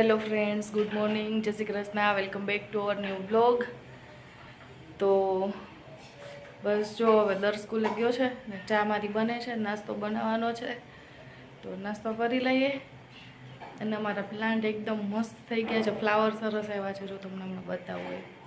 Hello friends good morning Jay Shri Krishna welcome back to our new blog તો બસ જો હવે દર સ્કૂલે ગયો છે ને ચા મારી બને છે, નાસ્તો બનાવવાનો છે. તો નાસ્તો કરી લઈએ. અને અમારા પ્લાન્ટ એકદમ મસ્ત થઈ ગયા છે. ફ્લાવર સરસ આવ્યા છે, જો તમને હમણાં બતાવું એ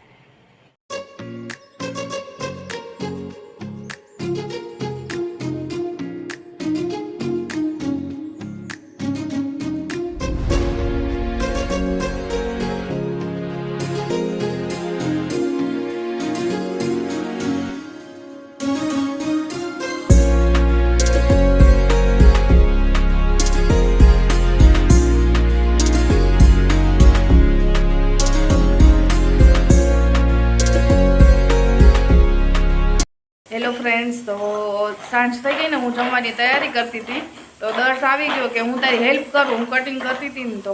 સાંજ થઈ ગઈ ને હું જમવાની તૈયારી કરતી હતી. તો દર્શ આવી ગયો કે હું તારી હેલ્પ કરું, હું કટિંગ કરતી હતી ને તો.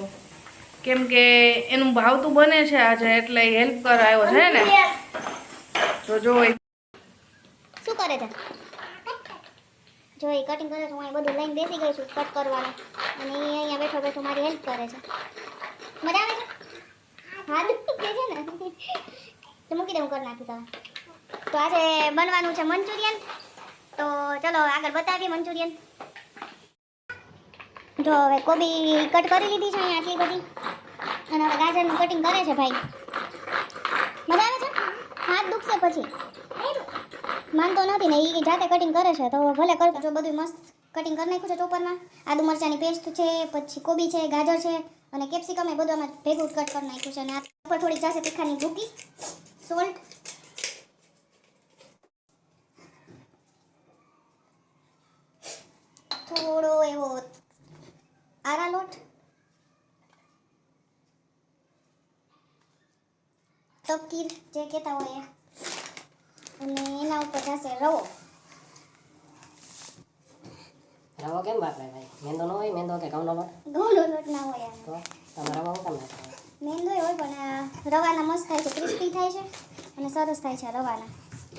કેમ કે એનું ભાવતું બને છે આજે, એટલે હેલ્પ કર આવ્યો છે ને. તો જો શું કરે છે? જો એ કટિંગ કરે છે, હું બધું લઈને બેસી ગઈ છું કટ કરવાનું. અને એ અહીંયા બેઠો બેઠો મારી હેલ્પ કરે છે. મજા આવે છે? હા, દુખે છે ને. તો મૂકી દે, હું કરી નાખીશ હવે. તો આજે બનવાનું છે મંચુરિયન. તો ચલો આગળ બતાવીએ મંચુરિયન. જો હવે કોબી કટ કરી લીધી છે અહીંયા આટલી બધી. અને હવે ગાજરનું કટિંગ કરે છે ભાઈ. મજા આવે છે? હાથ દુખશે પછી. માનતો નથી ને એ જાતે કટિંગ કરે છે, તો ભલે કરતો જો બધું મસ્ત કટિંગ કરી નાખ્યું છે ચોપરમાં આદુ મરચાંની પેસ્ટ છે, પછી કોબી છે, ગાજર છે, અને કેપ્સિકમ એ બધું આમાં ભેગું કટ કરી નાખ્યું છે. અને આ ઉપર થોડી જશે તીખાની ભૂકી સોલ્ટ થોડો એવો આરા લોટ. તપકીર જે કહેતા હોય અને એના ઉપર જશે રવો. રવો કેમ વાપરે ભાઈ? મેંદો નો હોય મેંદો કે ઘઉંનો લોટ? ઘઉંનો લોટ ના હોય તો તમે રવો કેમ નાખો મેંદો હોય પણ રવાના મસ્ત થાય છે ક્રિસ્પી થાય છે અને સરસ થાય છે રવાના.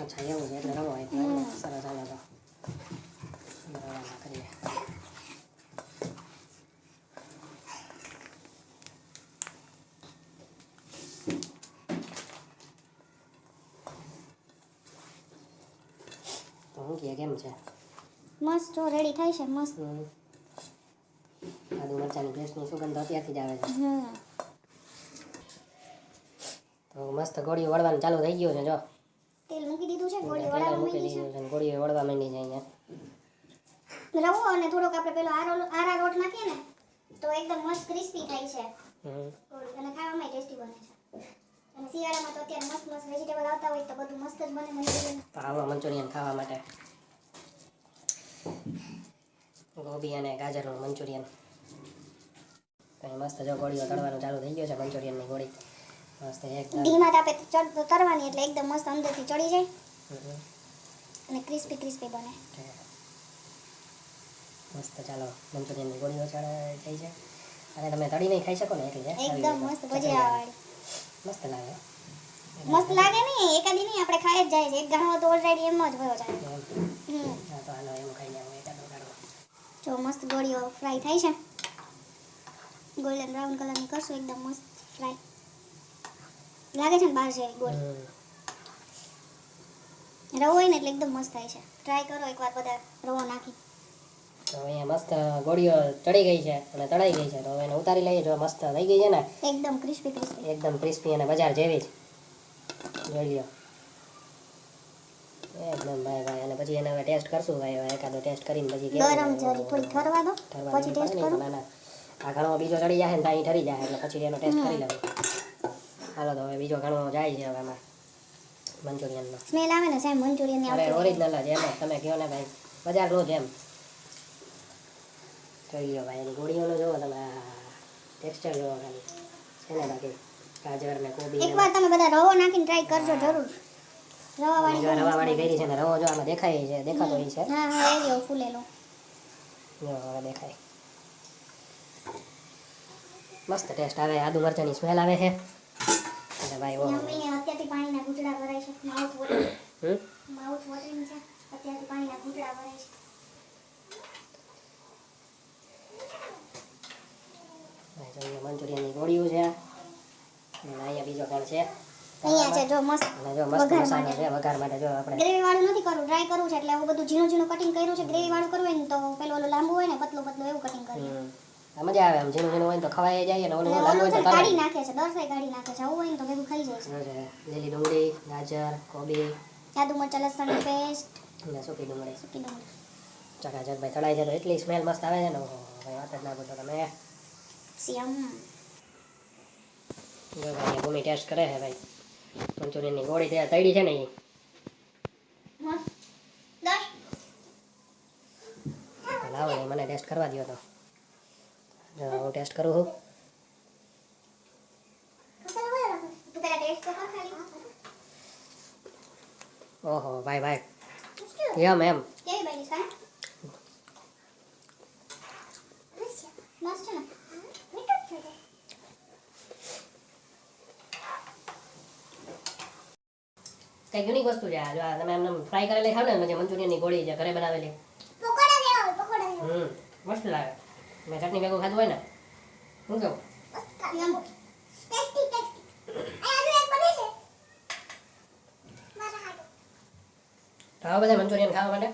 અચ્છા એવું છે એટલે રવો હોય સરસ આવે તો. કહે કેમ છે મસ્ત રેડી થાય છે મસ્ત. આદુ મરચાની પેસ્ટની સુગંધ અત્યારથી જ આવે છે. તો મસ્ત ગોળીઓ વળવાનું ચાલુ થઈ ગયું છે જો. તેલ મૂકી દીધું છે ગોળી વળવા માંડી છે. ગોળીઓ વળવા માંડી છે અહીંયા. રવો અને થોડોક આપણે પેલો આરો આરા રોટ નાખીએ ને તો એકદમ મસ્ત ક્રિસ્પી થાય છે. અને ખાવામાં ટેસ્ટી બને છે. અને શિયાળામાં તો અત્યારે મસ્ત મસ્ત વેજીટેબલ આવતા હોય તો બધું મસ્ત જ બને મંચુરિયન મંચુરિયન ખાવા માટે. ગોબી અને ગાજરનું મંચુરિયન. મસ્ત જો ગોળીઓ તળવાનું ચાલુ થઈ ગયો છે મંચુરિયનની ગોળી. મસ્ત એકદમ ધીમા તાપે એટલે એકદમ મસ્ત અંદરથી ચડી જાય. અને ક્રિસ્પી ક્રિસ્પી બને. મસ્ત ચાલો મંચુરિયનની ગોળીઓ થઈ છે અને તમે તળી નહીં ખાઈ શકો ને એટલે એકદમ મસ્ત ભજીયા વાળી. મસ્ત લાગે. મસ્ત લાગે નહીં એકાદી નહીં આપણે ખાઈ જ જાય છે. એક ગાણો તો ઓલરેડી એમ જ હોય જાય. હા તો હાલો એમ ખાઈ જાવ એકાદો ગાળો. જો મસ્ત ગોળીઓ ફ્રાય થાય છે. ગોલ્ડન બ્રાઉન કલરની કરશું એકદમ મસ્ત ફ્રાય લાગે છે ને બહાર છે ગોળી? રવો હોય ને એટલે એકદમ મસ્ત થાય છે. ટ્રાય કરો એકવાર બધા રવો નાખી. તો અહીંયા મસ્ત ગોળીઓ ચડી ગઈ છે અને તળાઈ ગઈ છે. તો હવે એને ઉતારી લઈએ. જો મસ્ત થઈ ગઈ છે ને. એકદમ ક્રિસ્પી ક્રિસ્પી એકદમ ક્રિસ્પી અને બજાર જેવી જ. જોઈ લ્યો. એકદમ ભાઈ ભાઈ. અને પછી એને હવે ટેસ્ટ કરશું ભાઈ. હવે એકાદો ટેસ્ટ કરીને પછી ગરમ જરી થોડી ઠરવા દો. પછી ટેસ્ટ કરો. ના ના આ ઘણો બીજો ચડી જાય ને ત્યાં ઠરી જાય. એટલે પછી એનો ટેસ્ટ કરી લેવો હાલો તો હવે બીજો ઘણો જાય છે હવે એમાં મંચુરિયનનો. સ્મેલ આવે ને સાહેબ મંચુરિયનની આવતી ઓરિજિનલ જ એમ. તમે કહો ને ભાઈ? બજાર રોજ એમ. લો ભાઈ એની ગોળીઓનો જોવો તમે ટેક્સચર જોવો ખાલી. છે ને બાકી ગાજર ને કોબી એકવાર તમે બધા રવો નાખીને ટ્રાય કરજો જરૂર. રવા વાળી જો રવા વાળી કરી છે ને રવો જો આમાં દેખાય છે દેખાતો હોય છે. હા હા એ રહ્યો ફૂલેલો. જો હવે દેખાય. મસ્ત ટેસ્ટ આવે આદુ મરચાંની સ્મેલ આવે છે. અને ભાઈ ઓ અત્યારથી પાણીના ઘૂંટડા ભરાય છે. Mouth watering hmm? Mouth watering છે. અત્યારથી પાણીના ઘૂંટડા ભરાય છે ભાઈ જો અહીંયા મંચુરિયનની ગોળીઓ છે. અહીંયા છે. જો મસ્ત અને જો મસ્ત મસાલો છે વઘાર માટે જો આપણે ગ્રેવી વાળું નથી કરવું ડ્રાય કરવું છે એટલે એવું બધું ઝીણું ઝીણું કટિંગ કર્યું છે ગ્રેવી વાળું કરવું હોય ને તો પેલું ઓલું લાંબુ હોય ને પતલું પતલું એવું કટિંગ હમ. મજા આવે આમ ઝીણું ઝીણું હોય તો ખવાય જાય ને ઓલું લાંબુ હોય તો કાઢી નાખે છે દસ કાઢી નાખે છે આવું હોય ને તો ભેગું ખાઈ જાય છે. લીલી ડુંગળી ગાજર કોબી. આદુ મરચાં લસણની પેસ્ટ અને સૂકી ડુંગળી. સૂકી ડુંગળી. ચકાચક ભાઈ તળાઈ છે તો એટલી સ્મેલ મસ્ત આવે છે ને. ભાઈ વાત જ ના પૂછો તમે. સિયમ જો ભાઈ ભૂમિ ટેસ્ટ કરે છે ભાઈ મંચુરિયનની ગોળી ત્યાં તળી છે ને એ લાવો ને મને ટેસ્ટ કરવા દો તો જો હું ટેસ્ટ કરું છું ઓહો ભાઈ ભાઈ યમ એમ કેવી બની છે મસ્ત છે ને મીઠું જ છે કંઈક યુનિક વસ્તુ છે. જો આ તમે એમને ફ્રાય કરેલી ખાવ ને જે મંચુરિયનની ગોળી છે ઘરે બનાવેલી. પકોડા જેવા હોય પકોડા જેવા હમ મસ્ત લાગે. મેં ચટણી ભેગું ખાધું હોય ને શું કેવું? ટેસ્ટી ટેસ્ટી એક આવા બધા મંચુરિયન ખાવા માટે.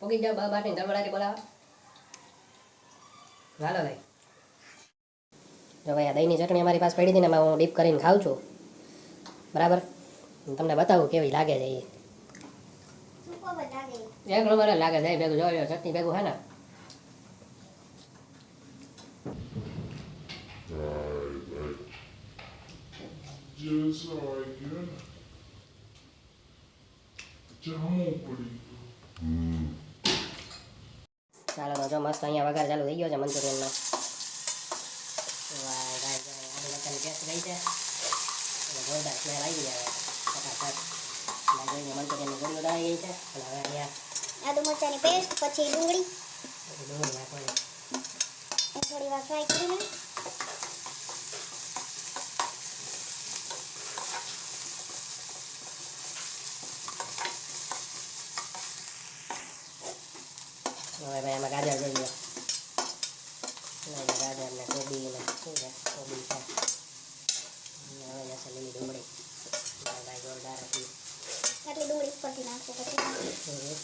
પોગી જાવ બા બાટી ધરવડાથી બોલાવો. હાલો ભાઈ. જો ભાઈ આ દહીંની ચટણી અમારી પાસે પડી હતી ને એમાં હું ડીપ કરીને ખાઉં છું. બરાબર? તમને બતાવું કેવી લાગે છે એ સુકો બધા ગઈ એક નંબર જ લાગે છે એ ભેગું જોયો ચટણી ભેગું હે ને Just like that. જામો પડી ચાલો તો જો મસ્ત અહીંયા વઘાર ચાલુ થઈ ગયો છે મંચુરિયનનો વાહ ભાઈ ભાઈ આદુ લસણની પેસ્ટ ગઈ છે અને જોરદાર સ્મેલ આવી જાય ફટાફટ અને જોઈને મંચુરિયનની ગોળીઓ પેસ્ટ પછી ગાજર ને કોબી ને શું છે કોબી છે અને હવે જશે લીલી ડુંગળી ભાઈ ભાઈ જોરદાર હતી આટલી ડુંગળી ઉપરથી નાખશું પછી હમ.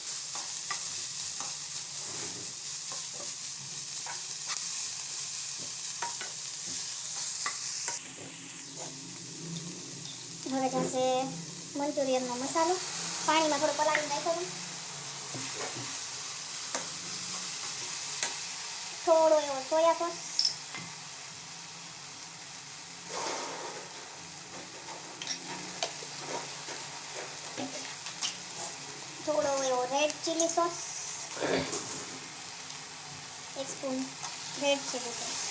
હવે જશે મંચુરિયનનો મસાલો પાણીમાં થોડો પલાળી નાખ્યો છે થોડો એવો સોયા સોસ થોડો એવો રેડ ચીલી સોસ એક સ્પૂન રેડ ચીલી સોસ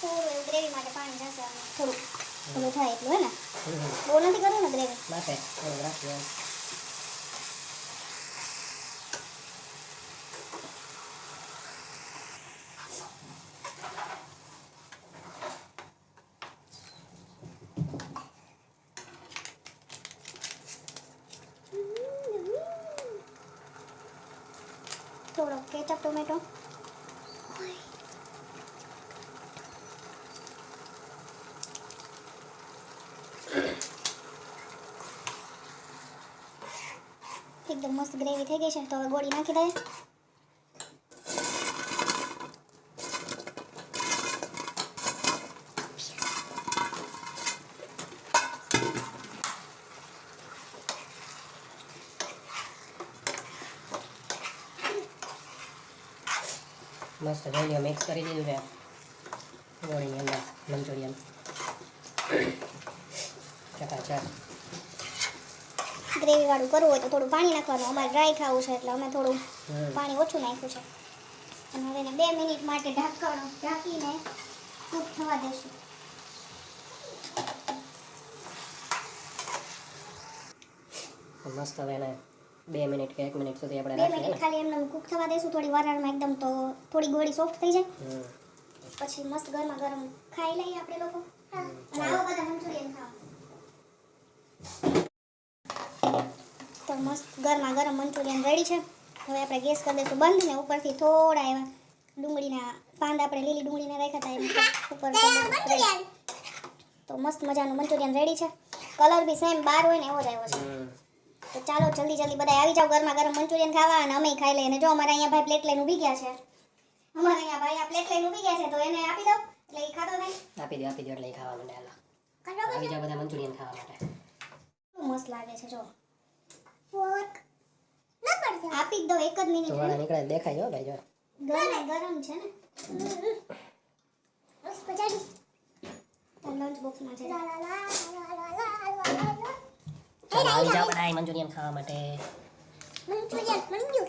થોડું એવું ગ્રેવી માટે પાણી જશે આમાં થોડું થોડું થાય એટલું હે ને હમ. બહુ નથી કરવું ને ગ્રેવી માપે થોડું રાખીએ એમ. થોડો કેચઅપ ટોમેટો એકદમ મસ્ત ગ્રેવી થઈ ગઈ છે, તો હવે ગોળી નાખી દઈએ. મસ્ત લો મિક્સ કરી દીધું છે. ગોળીની અંદર મંચુરિયન. ચકાચક. ગ્રેવી વાળું કરવું હોય તો થોડું પાણી નાખવાનું. અમારે ડ્રાય ખાવું છે એટલે અમે થોડું પાણી ઓછું નાખ્યું છે. અને હવે એને બે મિનિટ માટે ઢાંકણ ઢાંકીને કૂક થવા દેશું મસ્ત હવે એને બે મિનિટ કે એક મિનિટ સુધી આપણે બે મિનિટ ખાલી એમને કૂક થવા દઈશું. થોડી વરાળમાં એકદમ તો થોડી ગોળી સોફ્ટ થઈ જાય. પછી મસ્ત ગરમા ગરમ ખાઈ લઈએ આપણે લોકો. અને આવો બધા મંચુરિયન ખાવા તો મસ્ત ગરમા ગરમ મંચુરિયન રેડી છે. હવે આપણે ગેસ કરી દઈશું બંધ ને ઉપરથી થોડા એવા ડુંગળીના પાંદ આપણે લીલી ડુંગળીના રાખ્યા હતા એમ ઉપર તો મસ્ત મજાનું મંચુરિયન રેડી છે. કલર બી સેમ બાર હોય ને એવો જ આવ્યો છે. તો ચાલો જલ્દી જલ્દી બધા આવી જાવ ગરમા ગરમ મંચુરિયન ખાવા અને અમે ખાઈ લઈએ. અને જો અમારા અહીંયા ભાઈ પ્લેટ લઈને ઊભી ગયા છે. અમારા અહીંયા ભાઈ આ પ્લેટ લઈને ઊભી ગયા છે તો એને આપી દો એટલે એ ખાતો થાય આપી દો આપી દો એટલે ખાવા માંડે હાલો. આવી જાઓ બધા મંચુરિયન ખાવા માટે. મસ્ત લાગે છે જો. આપી દો એક જ મિનિટ. ધોવાળા નીકળે દેખાય જો ભાઈ જો. ગરમ ગરમ છે ને. લંચ બોક્સમાં છે. લા લા લા લા લા લા લા મંચુરિયન ખાવા માટે. મંચુરિયન મંજુ